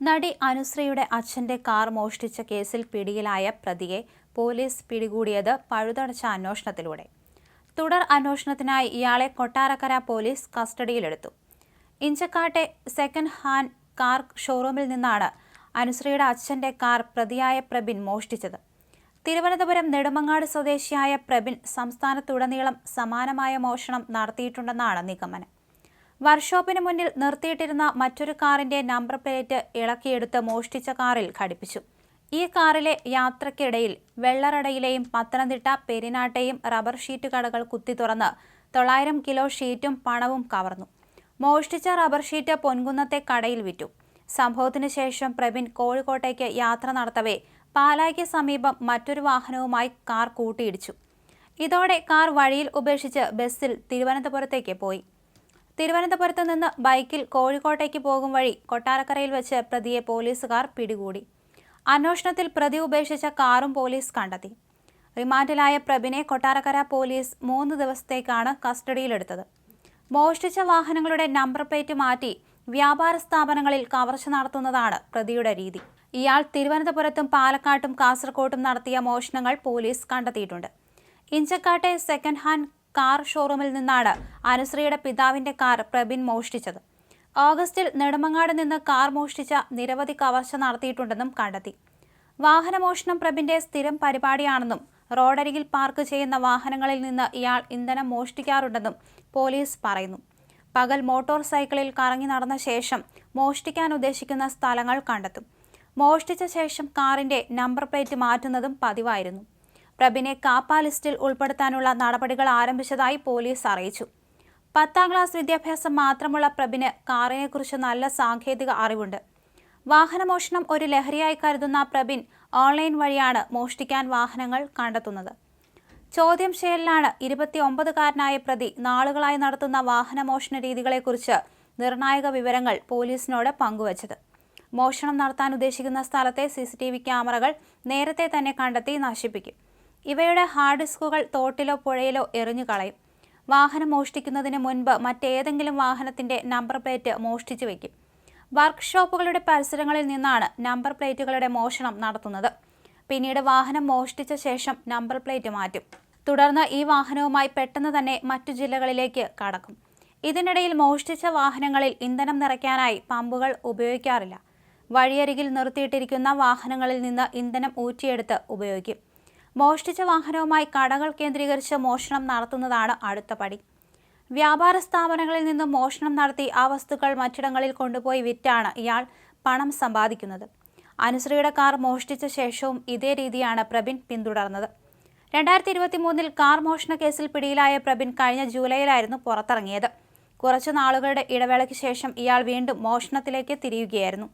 നടി അനുശ്രീയുടെ അച്ഛന്റെ കാർ മോഷ്ടിച്ച കേസിൽ പിടിയിലായ പ്രതിയെ പോലീസ് പിടികൂടിയത് പഴുതടച്ച അന്വേഷണത്തിലൂടെ. തുടർ അന്വേഷണത്തിനായി ഇയാളെ കൊട്ടാരക്കര പോലീസ് കസ്റ്റഡിയിലെടുത്തു. ഇഞ്ചക്കാട്ടെ സെക്കൻഡ് ഹാൻഡ് കാർ ഷോറൂമിൽ നിന്നാണ് അനുശ്രീയുടെ അച്ഛന്റെ കാർ പ്രതിയായ പ്രബിൻ മോഷ്ടിച്ചത്. തിരുവനന്തപുരം നെടുമങ്ങാട് സ്വദേശിയായ പ്രബിൻ സംസ്ഥാനത്തുടനീളം സമാനമായ മോഷണം നടത്തിയിട്ടുണ്ടെന്നാണ് നിഗമനം. വർക്ക്ഷോപ്പിന് മുന്നിൽ നിർത്തിയിട്ടിരുന്ന മറ്റൊരു കാറിന്റെ നമ്പർ പ്ലേറ്റ് ഇളക്കിയെടുത്ത് മോഷ്ടിച്ച കാറിൽ ഘടിപ്പിച്ചു. ഈ കാറിലെ യാത്രക്കിടയിൽ വെള്ളറടയിലെയും പത്തനംതിട്ട പെരിനാട്ടെയും റബ്ബർ ഷീറ്റ് കടകൾ കുത്തി തുറന്ന് തൊള്ളായിരം കിലോ ഷീറ്റും പണവും കവർന്നു. മോഷ്ടിച്ച റബ്ബർ ഷീറ്റ് പൊൻകുന്നത്തെ കടയിൽ വിറ്റു. സംഭവത്തിന് ശേഷം പ്രവീൺ കോഴിക്കോട്ടേക്ക് യാത്ര നടത്തവേ പാലായ്ക്ക് സമീപം മറ്റൊരു വാഹനവുമായി കാർ കൂട്ടിയിടിച്ചു. ഇതോടെ കാർ വഴിയിൽ ഉപേക്ഷിച്ച് ബസ്സിൽ തിരുവനന്തപുരത്തേക്ക് പോയി. തിരുവനന്തപുരത്ത് നിന്ന് ബൈക്കിൽ കോഴിക്കോട്ടേക്ക് പോകും വഴി കൊട്ടാരക്കരയിൽ വെച്ച് പ്രതിയെ പോലീസുകാർ പിടികൂടി. അന്വേഷണത്തിൽ പ്രതി ഉപേക്ഷിച്ച കാറും പോലീസ് കണ്ടെത്തി. റിമാൻഡിലായ പ്രബിനെ കൊട്ടാരക്കര പോലീസ് മൂന്ന് ദിവസത്തേക്കാണ് കസ്റ്റഡിയിലെടുത്തത്. മോഷ്ടിച്ച വാഹനങ്ങളുടെ നമ്പർ പ്ലേറ്റ് മാറ്റി വ്യാപാര സ്ഥാപനങ്ങളിൽ കവർച്ച നടത്തുന്നതാണ് പ്രതിയുടെ രീതി. ഇയാൾ തിരുവനന്തപുരത്തും പാലക്കാട്ടും കാസർകോട്ടും നടത്തിയ മോഷണങ്ങൾ പോലീസ് കണ്ടെത്തിയിട്ടുണ്ട്. ഇഞ്ചക്കാട്ടെ സെക്കൻഡ് ഹാൻഡ് കാർ ഷോറൂമിൽ നിന്നാണ് അനുശ്രീയുടെ പിതാവിന്റെ കാർ പ്രബിൻ മോഷ്ടിച്ചത്. ഓഗസ്റ്റിൽ നെടുമങ്ങാട് നിന്ന് കാർ മോഷ്ടിച്ച നിരവധി കവർച്ച നടത്തിയിട്ടുണ്ടെന്നും കണ്ടെത്തി. വാഹനമോഷണം പ്രബിന്റെ സ്ഥിരം പരിപാടിയാണെന്നും റോഡരികിൽ പാർക്ക് ചെയ്യുന്ന വാഹനങ്ങളിൽ നിന്ന് ഇയാൾ ഇന്ധനം മോഷ്ടിക്കാറുണ്ടെന്നും പോലീസ് പറയുന്നു. പകൽ മോട്ടോർ സൈക്കിളിൽ കറങ്ങി നടന്ന ശേഷം മോഷ്ടിക്കാൻ ഉദ്ദേശിക്കുന്ന സ്ഥലങ്ങൾ കണ്ടെത്തും. മോഷ്ടിച്ച ശേഷം കാറിന്റെ നമ്പർ പ്ലേറ്റ് മാറ്റുന്നതും പതിവായിരുന്നു. പ്രബിനെ കാപ്പ ലിസ്റ്റിൽ ഉൾപ്പെടുത്താനുള്ള നടപടികൾ ആരംഭിച്ചതായി പോലീസ് അറിയിച്ചു. പത്താം ക്ലാസ് വിദ്യാഭ്യാസം മാത്രമുള്ള പ്രബിന് കാറിനെക്കുറിച്ച് നല്ല സാങ്കേതിക അറിവുണ്ട്. വാഹനമോഷണം ഒരു ലഹരിയായി കരുതുന്ന പ്രബിൻ ഓൺലൈൻ വഴിയാണ് മോഷ്ടിക്കാൻ വാഹനങ്ങൾ കണ്ടെത്തുന്നത്. ചോദ്യം ചെയ്യലിലാണ് ഇരുപത്തി ഒമ്പതുകാരനായ പ്രതി നാളുകളായി നടത്തുന്ന വാഹനമോഷണ രീതികളെക്കുറിച്ച് നിർണായക വിവരങ്ങൾ പോലീസിനോട് പങ്കുവച്ചത്. മോഷണം നടത്താൻ ഉദ്ദേശിക്കുന്ന സ്ഥലത്തെ സി ക്യാമറകൾ നേരത്തെ തന്നെ കണ്ടെത്തി നശിപ്പിക്കും. ഇവയുടെ ഹാർഡ് ഡിസ്കുകൾ തോട്ടിലോ പുഴയിലോ എറിഞ്ഞു കളയും. വാഹനം മോഷ്ടിക്കുന്നതിന് മുൻപ് മറ്റേതെങ്കിലും വാഹനത്തിന്റെ നമ്പർ പ്ലേറ്റ് മോഷ്ടിച്ചു വയ്ക്കും വർക്ക്ഷോപ്പുകളുടെ പരിസരങ്ങളിൽ നിന്നാണ് നമ്പർ പ്ലേറ്റുകളുടെ മോഷണം നടത്തുന്നത്. പിന്നീട് വാഹനം മോഷ്ടിച്ച ശേഷം നമ്പർ പ്ലേറ്റ് മാറ്റും. തുടർന്ന് ഈ വാഹനവുമായി പെട്ടെന്ന് തന്നെ മറ്റു ജില്ലകളിലേക്ക് കടക്കും. ഇതിനിടയിൽ മോഷ്ടിച്ച വാഹനങ്ങളിൽ ഇന്ധനം നിറയ്ക്കാനായി പമ്പുകൾ ഉപയോഗിക്കാറില്ല. വഴിയരികിൽ നിർത്തിയിട്ടിരിക്കുന്ന വാഹനങ്ങളിൽ നിന്ന് ഇന്ധനം ഊറ്റിയെടുത്ത് ഉപയോഗിക്കും. മോഷ്ടിച്ച വാഹനവുമായി കടകൾ കേന്ദ്രീകരിച്ച് മോഷണം നടത്തുന്നതാണ് അടുത്ത പടി. വ്യാപാര സ്ഥാപനങ്ങളിൽ നിന്ന് മോഷണം നടത്തി ആ വസ്തുക്കൾ മറ്റിടങ്ങളിൽ കൊണ്ടുപോയി വിറ്റാണ് ഇയാൾ പണം സമ്പാദിക്കുന്നത്. അനുശ്രീയുടെ കാർ മോഷ്ടിച്ച ശേഷവും ഇതേ രീതിയാണ് പ്രബിൻ പിന്തുടർന്നത്. രണ്ടായിരത്തി ഇരുപത്തി മൂന്നിൽ കാർ മോഷണ കേസിൽ പിടിയിലായ പ്രബിൻ കഴിഞ്ഞ ജൂലൈയിലായിരുന്നു പുറത്തിറങ്ങിയത്. കുറച്ചു നാളുകളുടെ ഇടവേളയ്ക്ക് ശേഷം ഇയാൾ വീണ്ടും മോഷണത്തിലേക്ക് തിരിയുകയായിരുന്നു.